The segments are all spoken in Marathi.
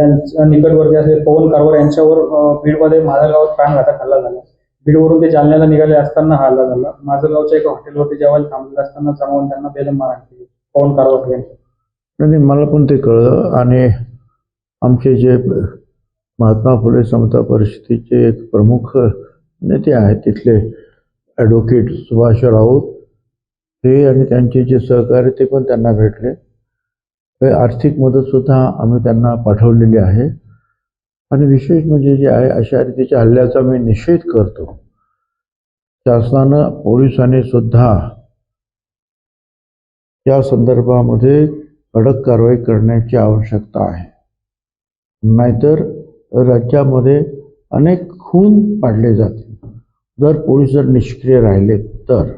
यांच्या निकटवर्ती असे पवन कारवार यांच्यावर बीडमध्ये माझ्या गावात प्राणघातक हल्ला झाला. बीडवरून ते जालन्याला निघाले असताना हा हल्ला झाला. माझं गावच्या एका हॉटेलवरती जेव्हा थांबले असताना जमावून त्यांना बेदम मारहाण केली पवन कारवार यांच्या नाही, मला पण ते कळलं. आणि आमचे जे महात्मा फुले समता परिषदेचे एक प्रमुख नेते आहेत तिथले ॲडव्होकेट सुभाष राऊत हे आणि त्यांचे जे सहकारी ते पण त्यांना भेटले. काही आर्थिक मदतसुद्धा आम्ही त्यांना पाठवलेली आहे. आणि विशेष म्हणजे जे आहे अशा रीतीच्या हल्ल्याचा मी निषेध करतो. शासनानं पोलिसांनी सुद्धा या संदर्भामध्ये कडक कारवाई करण्याची आवश्यकता आहे. नाहीतर राज्यामध्ये अनेक खून पाडले जातील. जर पोलीस जर निष्क्रिय राहिले तर.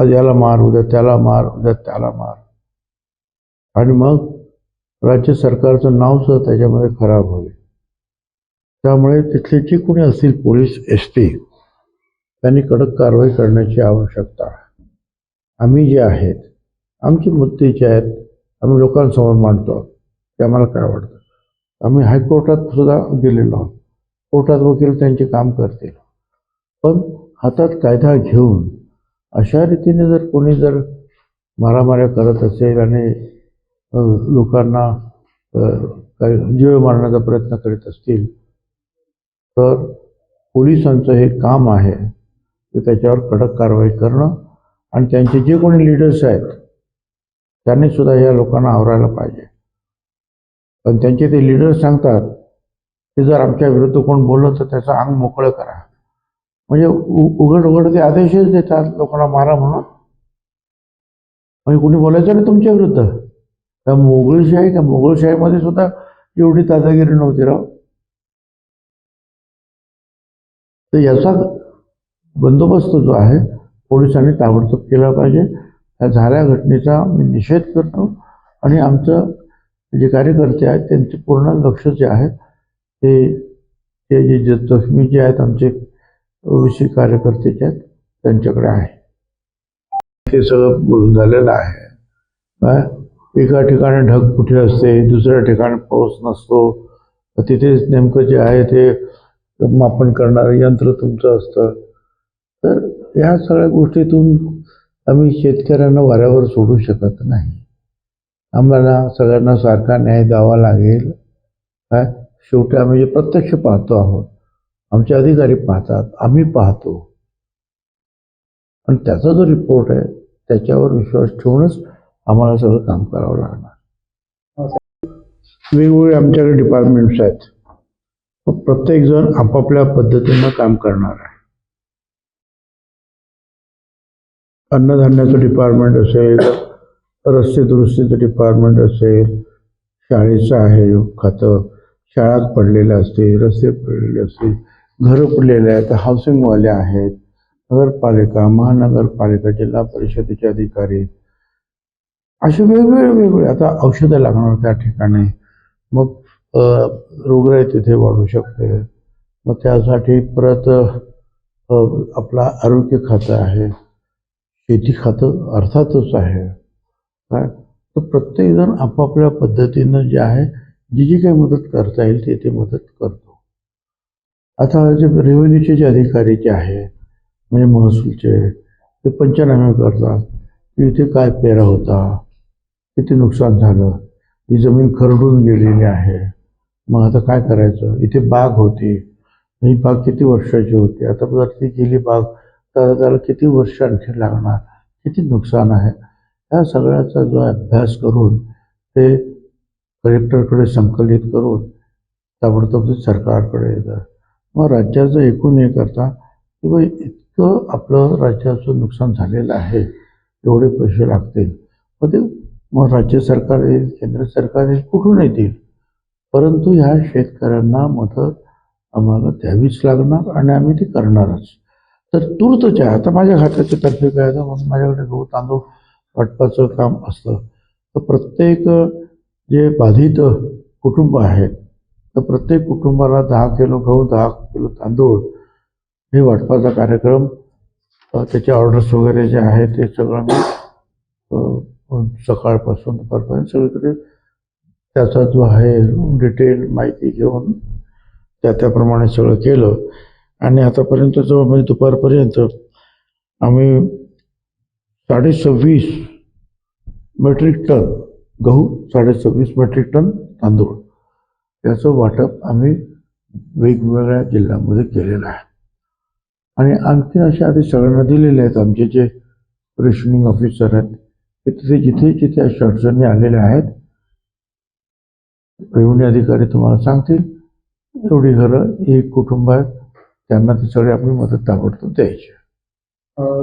आज याला मार उद्या त्याला मार उद्या त्याला मार. आणि मग राज्य सरकारचं नाव सुद्धा त्याच्यामध्ये खराब होईल. त्यामुळे तिथले जे कोणी असतील पोलीस एस टी त्यांनी कडक कारवाई करण्याची आवश्यकता आहे. आम्ही जे आहेत आमचे मुद्दे जे आहेत आम्ही लोकांसमोर मांडतो. ते आम्हाला काय वाटतं? आम्ही हायकोर्टात सुद्धा गेलेलो आहोत. कोर्टात वकील त्यांचे काम करतील. पण हातात कायदा घेऊन अशा रीतीने जर कोणी जर मारामाऱ्या करत असेल आणि लोकांना काही काय जीव मारण्याचा प्रयत्न करीत असतील तर पोलिसांचं हे काम आहे की त्याच्यावर कडक कारवाई करणं आणि त्यांचे जे कोणी लिडर्स आहेत त्यांनी सुद्धा या लोकांना आवरायला पाहिजे. पण त्यांचे ते लिडर्स सांगतात की जर आमच्या विरुद्ध कोण बोललं तर त्याचं अंग मोकळं करा. म्हणजे उ- उघड उघड ते आदेशच देतात लोकांना मारा म्हणून. म्हणजे कुणी बोलायचं नाही तुमच्या विरुद्ध. त्या मोगलशाही का मोगलशाहीमध्ये सुद्धा एवढी दादागिरी नव्हती राव. तर याचा बंदोबस्त जो आहे पोलिसांनी ताबडतोब केला पाहिजे. या झाल्या घटनेचा मी निषेध करतो. आणि आमचं जे कार्यकर्ते आहेत त्यांचे पूर्ण लक्ष जे आहे ते ते जे जे जखमी जे आहेत आमचे ओबीसी कार्यकर्ते त्यांच्याकडे आहे. ते सगळं बोलून झालेलं आहे. काय एका ठिकाणी ढगफुटी असते दुसऱ्या ठिकाणी पाऊस नसतो. तिथेच नेमकं जे आहे ते मापन करणारं यंत्र तुमचं असतं. तर ह्या सगळ्या गोष्टीतून आम्ही शेतकऱ्यांना वाऱ्यावर सोडू शकत नाही. आम्हाला सगळ्यांना सारखा न्याय द्यावा लागेल. काय शेवटी आम्ही जे प्रत्यक्ष पाहतो आहोत. आमचे अधिकारी पाहतात आम्ही पाहतो. आणि त्याचा जो रिपोर्ट आहे त्याच्यावर विश्वास ठेवूनच आम्हाला सगळं काम करावं लागणार. वेगवेगळे आमच्याकडे डिपार्टमेंट्स आहेत. प्रत्येकजण आपापल्या पद्धतीनं काम करणार आहे. अन्नधान्याचं डिपार्टमेंट असेल रस्ते दुरुस्तीचं डिपार्टमेंट असेल शाळेचं आहे खातं शाळात पडलेल्या असतील रस्ते पडलेले असतील घरं पडलेले आहेत हाऊसिंगवाले आहेत नगरपालिका महानगरपालिका जिल्हा परिषदेचे अधिकारी असे वेगवेगळे वेगवेगळे. आता औषधं लागणार त्या ठिकाणी. मग रुग्ण तिथे वाढू शकते. मग त्यासाठी परत आपला आरोग्य खातं आहे. शेती खातं अर्थातच आहे. काय? तर प्रत्येकजण आपापल्या पद्धतीनं जे आहे जी जी काही मदत करता येईल ते ते मदत करतो. आता जे रेव्हेन्यूचे जे अधिकारी जे आहे म्हणजे महसूलचे ते पंचनामे करतात की इथे काय पेरा होता किती नुकसान झालं ही जमीन खरडून गेलेली आहे. मग आता काय करायचं? इथे बाग होती ही बाग किती वर्षाची होती? आता जर ती गेली बाग तर त्याला किती वर्ष आणखी लागणार? किती नुकसान आहे? ह्या सगळ्याचा जो अभ्यास करून ते कलेक्टरकडे संकलित करून ताबडतोब ते सरकारकडे येतात मग राज्याचं एकूण हे करता की बा इतकं आपलं राज्याचं नुकसान झालेलं आहे एवढे पैसे लागतील. मग ते मग राज्य सरकार येईल केंद्र सरकार येईल कुठून येतील परंतु ह्या शेतकऱ्यांना मदत आम्हाला द्यावीच लागणार आणि आम्ही ती करणारच. तर तूर्तच्या आता माझ्या खात्याच्या तर्फे काय तर मग माझ्याकडे गहू तांदूळ वाटपाचं काम असतं. तर प्रत्येक जे बाधित कुटुंब आहेत तर प्रत्येक कुटुंबाला दहा किलो गहू दहा किलो तांदूळ हे वाटपाचा कार्यक्रम त्याचे ऑर्डर्स वगैरे जे आहे ते सगळं मी सकाळपासून दुपारपर्यंत सगळीकडे त्याचा जो आहे डिटेल माहिती घेऊन त्या त्याप्रमाणे सगळं केलं. आणि आतापर्यंत जवळ म्हणजे दुपारपर्यंत आम्ही साडे सव्वीस मेट्रिक टन गहू साडे सव्वीस मेट्रिक टन तांदूळ याचं वाटप आम्ही वेगवेगळ्या जिल्ह्यामध्ये केलेलं आहे. आणि आणखी असे आधी सगळ्यांना दिलेले आहेत. आमचे जे रेशनिंग ऑफिसर आहेत ते तिथे जिथे जिथे अशा अडचणी आलेल्या आहेत रेव्हन्यू अधिकारी तुम्हाला सांगतील. एवढी घरं एक कुटुंब आहे त्यांना ती सगळी आपली मदत ताबडतोब द्यायची.